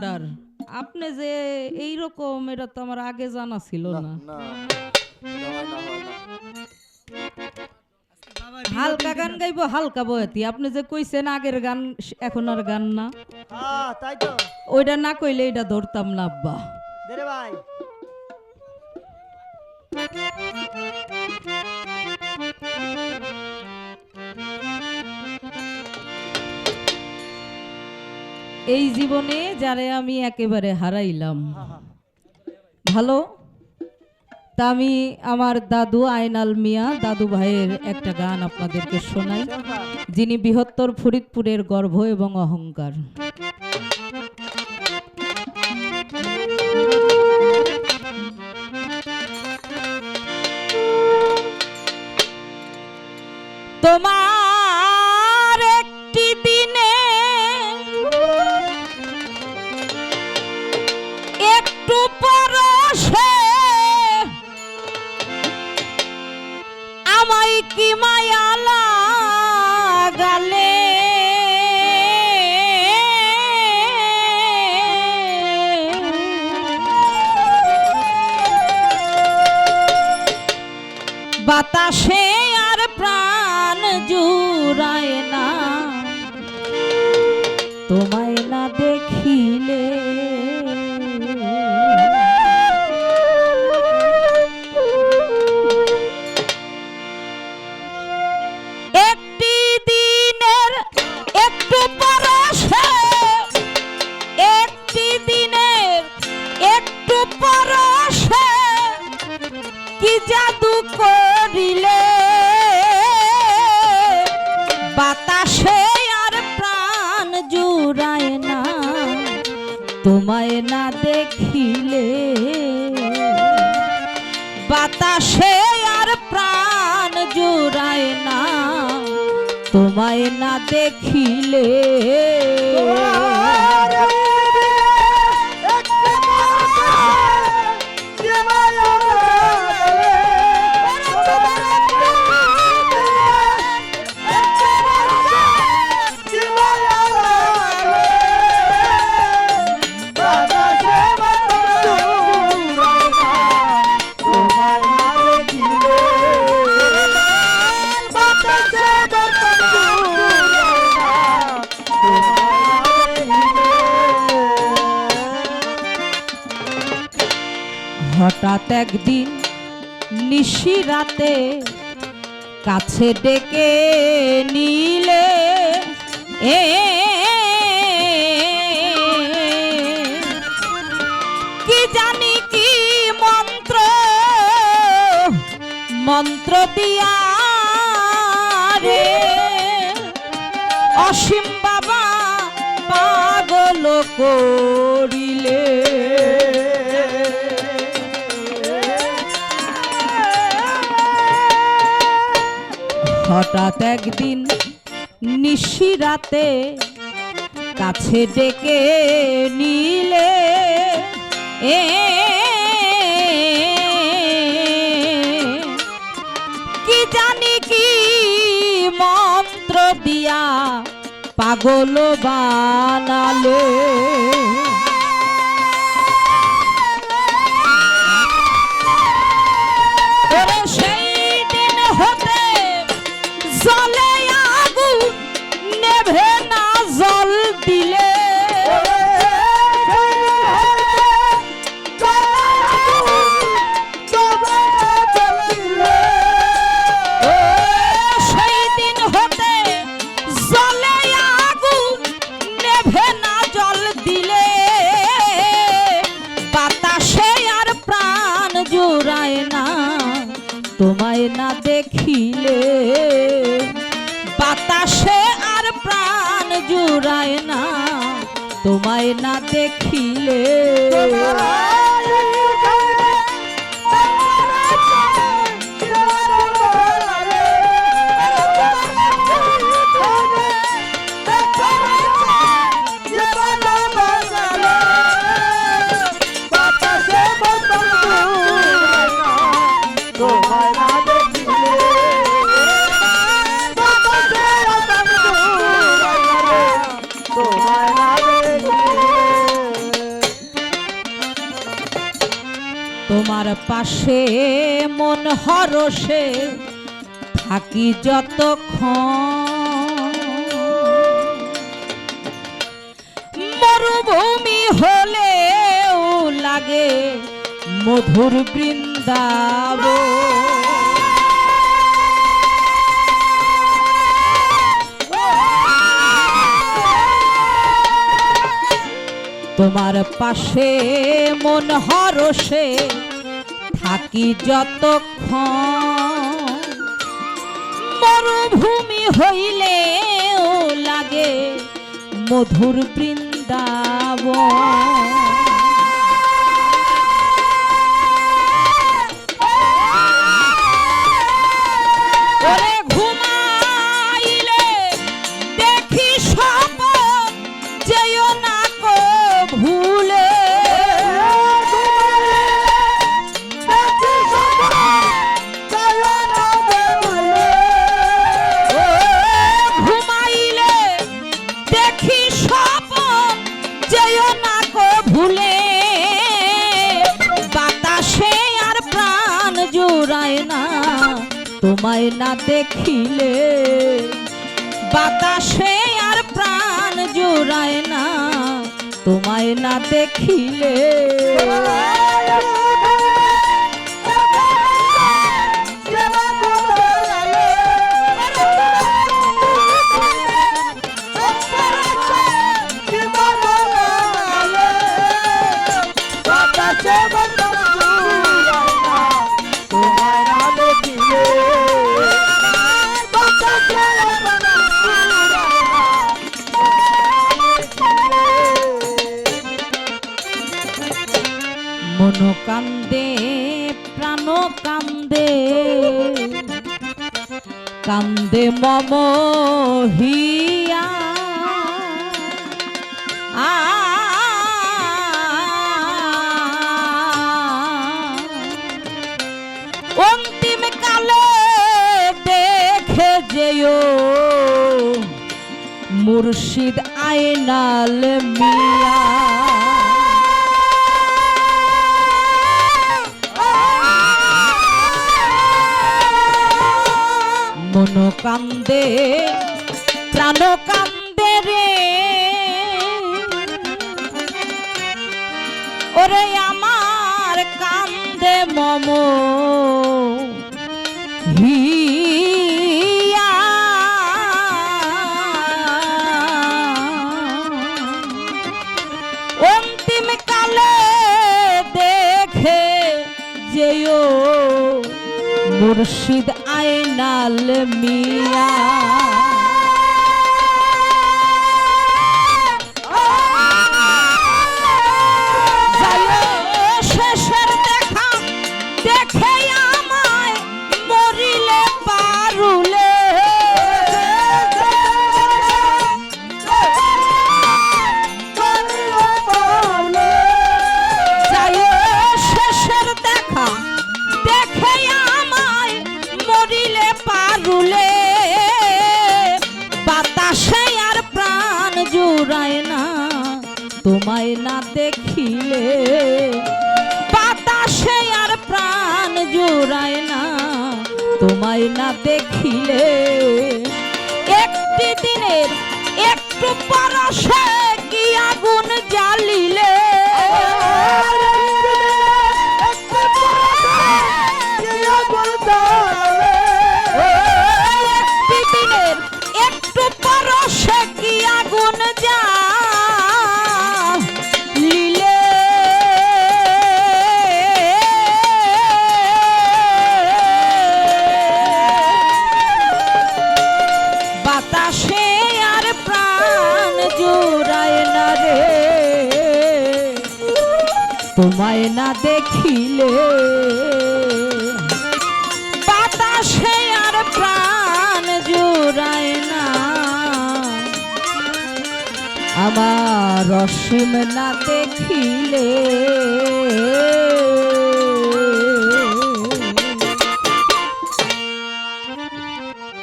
Murder আপনি যে এই রকম এটা তো আমার আগে জানা ছিল না হালকা গান গাইবো হালকা বয়াতি। আপনি যে কইছেন আগের গান এখন আর গান না। হ্যাঁ তাই তো। ওইটা না কইলে এটা ধরতাম না আব্বা। ভাই। এই জীবনে যারে আমি একেবারে হারাইলাম। ভালো তা আমি আমার দাদু আয়নাল মিয়া, দাদু ভাইয়ের একটা গান আপনাদেরকে শোনাই, যিনি বৃহত্তর ফরিদপুরের গর্ভ এবং অহংকার কি মায়া লাগালে। বাতাসে আর প্রাণ জুড়ায় না। তোমায় জাদু করিলে। বাতাসে আর প্রাণ জুড়ায় না, তোমায় না দেখিলে। বাতাসে আর প্রাণ জুড়ায় না, তোমায় না দেখিলে। হঠাৎ একদিন, নিশি রাতে কাছে ডেকে নিলে, এ কি জানি কি মন্ত্র মন্ত্র দিয়া রে। অসীম বাবা পাগল করিলে। হঠাৎ একদিন নিশি রাতে কাছে ডেকে নিলে, এ, কি জানি কি মন্ত্র দিয়া পাগল বানালে? ওরে সেই না দেখিলে। বাতাসে আর প্রাণ জুড়ায় না তোমায় না দেখিলে। পাশে মন হরসে থাকি যতক্ষণ। মরুভূমি হলেও লাগে মধুর বৃন্দাব তোমার পাশে মন হরসে থাকি যতক্ষণ। মরুভূমি হইলে লাগে মধুর বৃন্দাবন। তোমায় না দেখিলে বাতাসে আর প্রাণ জুড়ায় না। তোমায় না দেখিলে মন কান্দে। কান্দে মম হিয়া। অন্তিম কালে দেখে যেও মুর্শিদ আয়নাল মিয়া। কান্দে প্রাণ কান্দে মুর্শিদ আয়নাল মিয়া। তোমায় না দেখিলে বাতাসে আর প্রাণ জোড়ায় না। তোমায় না দেখিলে একটি দিনের একটু পরশে কি আগুন জ্বালিলে দেখিলে। বাতাসে আর প্রাণ জোড়ায় না। আমার অসীম না দেখিলে।